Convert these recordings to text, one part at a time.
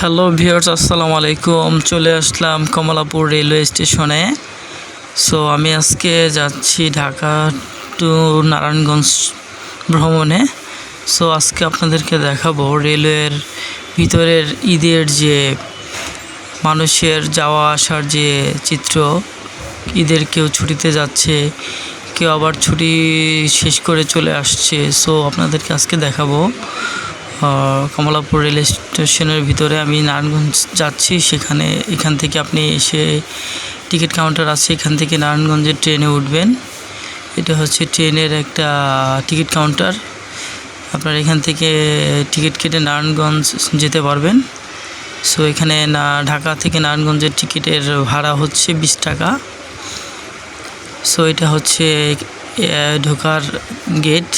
Hello viewers আসসালামু আলাইকুম। চলে আসলাম কমলাপুর রেলওয়ে স্টেশনে সো আমি আজকে যাচ্ছি ঢাকা টু নারায়ণগঞ্জ ভ্রমণে। সো আজকে আপনাদেরকে দেখাবো রেলওয়ের ভিতরের ঈদের যে মানুষের যাওয়া আসার যে চিত্র। ঈদের কেউ ছুটিতে যাচ্ছে, কেউ আবার ছুটি শেষ করে চলে আসছে। সো আপনাদেরকে আজকে দেখাবো। কমলাপুর রেল স্টেশনের ভিতরে আমি নারায়ণগঞ্জ যাচ্ছি। সেখানে এখান থেকে আপনি এসে টিকিট কাউন্টার আছে, এখান থেকে নারায়ণগঞ্জের ট্রেনে উঠবেন। এটা হচ্ছে ট্রেনের একটা টিকিট কাউন্টার। আপনার এখান থেকে টিকিট কেটে নারায়ণগঞ্জ যেতে পারবেন। সো, এখানে না, ঢাকা থেকে নারায়ণগঞ্জের টিকিটের ভাড়া হচ্ছে বিশ টাকা। সো, এটা হচ্ছে ঢোকার গেট।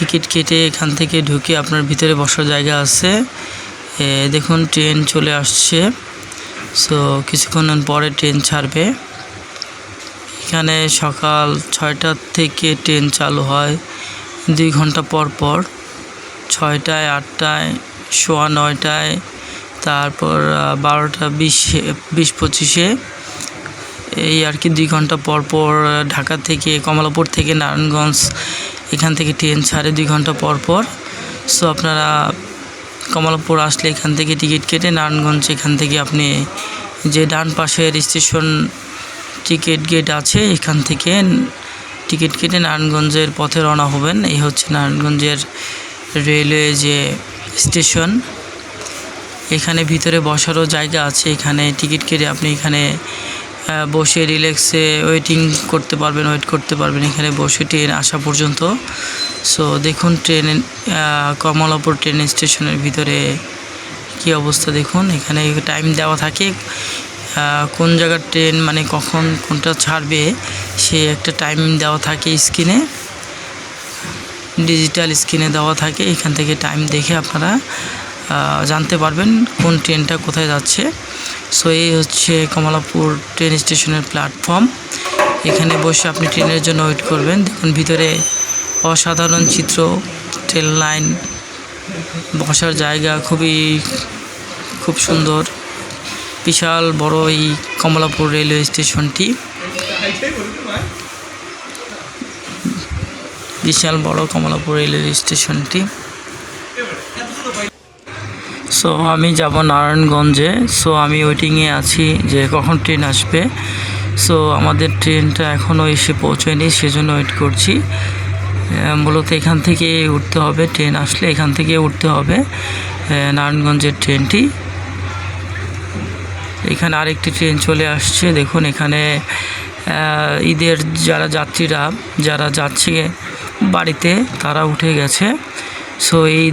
টিকিট কেটে এখান থেকে ঢুকে আপনার ভিতরে বসার জায়গা আছে। দেখুন, ট্রেন চলে আসছে। সো কিছুক্ষণ পরে ট্রেন ছাড়বে। এখানে সকাল ছয়টার থেকে ট্রেন চালু হয়। দুই ঘণ্টা পর পর ছয়টায়, আটটায়, সোয়া নয়টায়, তারপর বারোটা, বিশে, বিশ পঁচিশে। এই আর কি দুই ঘণ্টা পর পর ঢাকা থেকে কমলাপুর থেকে নারায়ণগঞ্জ এখান থেকে ট্রেন ছাড়ে দুই ঘণ্টা পর পর। সো আপনারা কমলাপুর আসলে এখান থেকে টিকিট কেটে নারায়ণগঞ্জ এখান থেকে আপনি যে ডান পাশের স্টেশন টিকিট গেট আছে, এখান থেকে টিকিট কেটে নারায়ণগঞ্জের পথে রওনা হবেন। এই হচ্ছে নারায়ণগঞ্জের রেলওয়ে যে স্টেশন। এখানে ভিতরে বসারও জায়গা আছে। এখানে টিকিট কেটে আপনি এখানে বসে রিল্যাক্সে ওয়েটিং করতে পারবেন ওয়েট করতে পারবেন এখানে বসে ট্রেন আসা পর্যন্ত। সো দেখুন ট্রেন কমলাপুর ট্রেন স্টেশনের ভিতরে কি অবস্থা দেখুন। এখানে টাইম দেওয়া থাকে কোন জায়গার ট্রেন মানে কখন কোনটা ছাড়বে সে একটা টাইম দেওয়া থাকে স্ক্রিনে ডিজিটাল স্ক্রিনে দেওয়া থাকে, এখান থেকে টাইম দেখে আপনারা জানতে পারবেন কোন ট্রেনটা কোথায় যাচ্ছে। সো এই হচ্ছে কমলাপুর ট্রেন স্টেশনের প্ল্যাটফর্ম এখানে বসে আপনি ট্রেনের জন্য ওয়েট করবেন। দেখুন, ভিতরে অসাধারণ চিত্র ট্রেন লাইন বসার জায়গা খুবই, খুব সুন্দর। বিশাল বড় এই কমলাপুর রেলওয়ে স্টেশনটি বিশাল বড় কমলাপুর রেলওয়ে স্টেশনটি সো আমি যাব নারায়ণগঞ্জে। সো আমি ওয়েটিংয়ে আছি যে কখন ট্রেন আসবে। সো আমাদের ট্রেনটা এখনও এসে পৌঁছয়নি, সেজন্য ওয়েট করছি। মূলত এখান থেকে উঠতে হবে ট্রেন আসলে এখান থেকে উঠতে হবে নারায়ণগঞ্জের ট্রেনটি এখানে আরেকটি ট্রেন চলে আসছে, দেখুন এখানে ঈদের যারা যাত্রীরা, যারা যাচ্ছে বাড়িতে, তারা উঠে গেছে। সো এই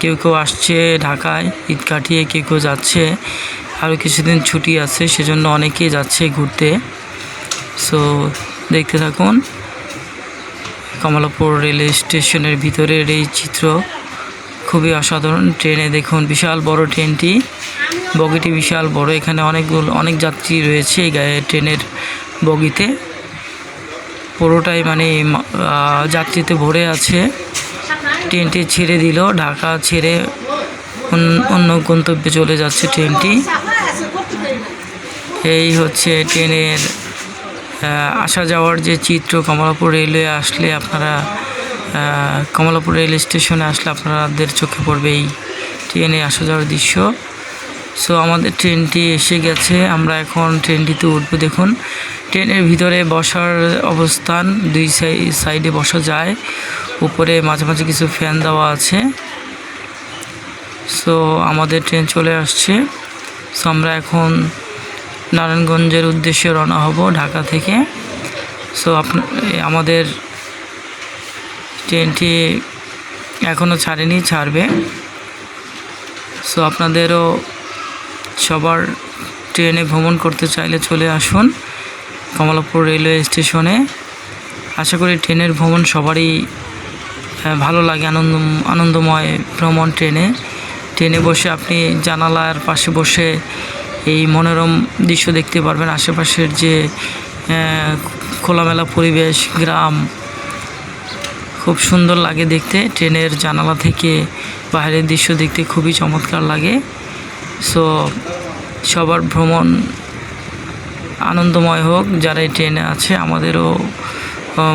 কেউ কেউ আসছে ঢাকায়, ঈদ কাটিয়ে কেউ কেউ যাচ্ছে। আরও কিছুদিন ছুটি আছে, সেজন্য অনেকেই যাচ্ছে ঘুরতে। সো দেখতে থাকুন। কমলাপুর রেল স্টেশনের ভিতরের এই চিত্র খুবই অসাধারণ ট্রেনে দেখুন, বিশাল বড় ট্রেনটি। বগিটি বিশাল বড়, এখানে অনেকগুলো, অনেক যাত্রী রয়েছে এই গায়ে ট্রেনের বগিতে। পুরোটাই মানে যাত্রীতে ভরে আছে। ট্রেনটি ছেড়ে দিল, ঢাকা ছেড়ে অন্য- গন্তব্যে চলে যাচ্ছে ট্রেনটি। এই হচ্ছে ট্রেনের আসা যাওয়ার যে চিত্র, কমলাপুর রেলওয়ে আসলে আপনারা কমলাপুর রেল স্টেশনে আসলে আপনাদের চোখে পড়বে এই ট্রেনে আসা যাওয়ার দৃশ্য। সো আমাদের ট্রেনটি এসে গেছে। আমরা এখন ট্রেনটিতে উঠবো। দেখুন ট্রেনের ভিতরে বসার অবস্থান, দুই সাই- সাইডে বসা যায়। উপরে মাঝে মাঝে কিছু ফ্যান দেওয়া আছে। সো আমাদের ট্রেন চলে আসছে। সো আমরা এখন নারায়ণগঞ্জের উদ্দেশ্যে রওনা হব ঢাকা থেকে। সো আমাদের ট্রেনটি এখনও ছাড়েনি, ছাড়বে। সো আপনাদেরও সবার ট্রেনে ভ্রমণ করতে চাইলে চলে আসুন কমলাপুর রেলওয়ে স্টেশনে। আশা করি ট্রেনের ভ্রমণ সবারই ভালো লাগে আনন্দ, আনন্দময় ভ্রমণ ট্রেনে। ট্রেনে বসে আপনি জানালার পাশে বসে এই মনোরম দৃশ্য দেখতে পারবেন। আশেপাশের যে খোলামেলা পরিবেশ, গ্রাম, খুব সুন্দর লাগে দেখতে। ট্রেনের জানালা থেকে বাইরের দৃশ্য দেখতে খুবই চমৎকার লাগে। সো সবার ভ্রমণ আনন্দময় হোক, যারা এই ট্রেনে আছে, আমাদেরও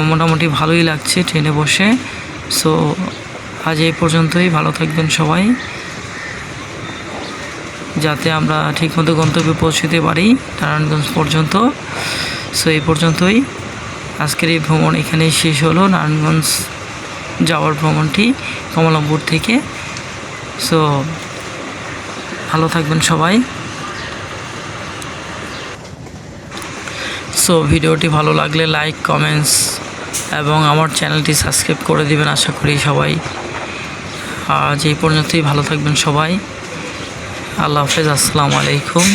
মোটামুটি ভালোই লাগছে ট্রেনে বসে। সো আজ এই পর্যন্তই, ভালো থাকবেন সবাই। যাতে আমরা ঠিকমতো গন্তব্যে পৌঁছতে পারি, নারায়ণগঞ্জ পর্যন্ত। সো এই পর্যন্তই। আজকের এই ভ্রমণ এখানেই শেষ হলো। নারায়ণগঞ্জ যাওয়ার ভ্রমণটি কমলাপুর থেকে। সো ভালো থাকবেন সবাই। সো ভিডিওটি ভালো লাগলে লাইক, কমেন্টস এবং আমার চ্যানেলটি সাবস্ক্রাইব করে দিবেন আশা করি সবাই। আজ এই পর্যন্তই, ভালো থাকবেন সবাই। আল্লাহ হাফেজ, আসসালামু আলাইকুম।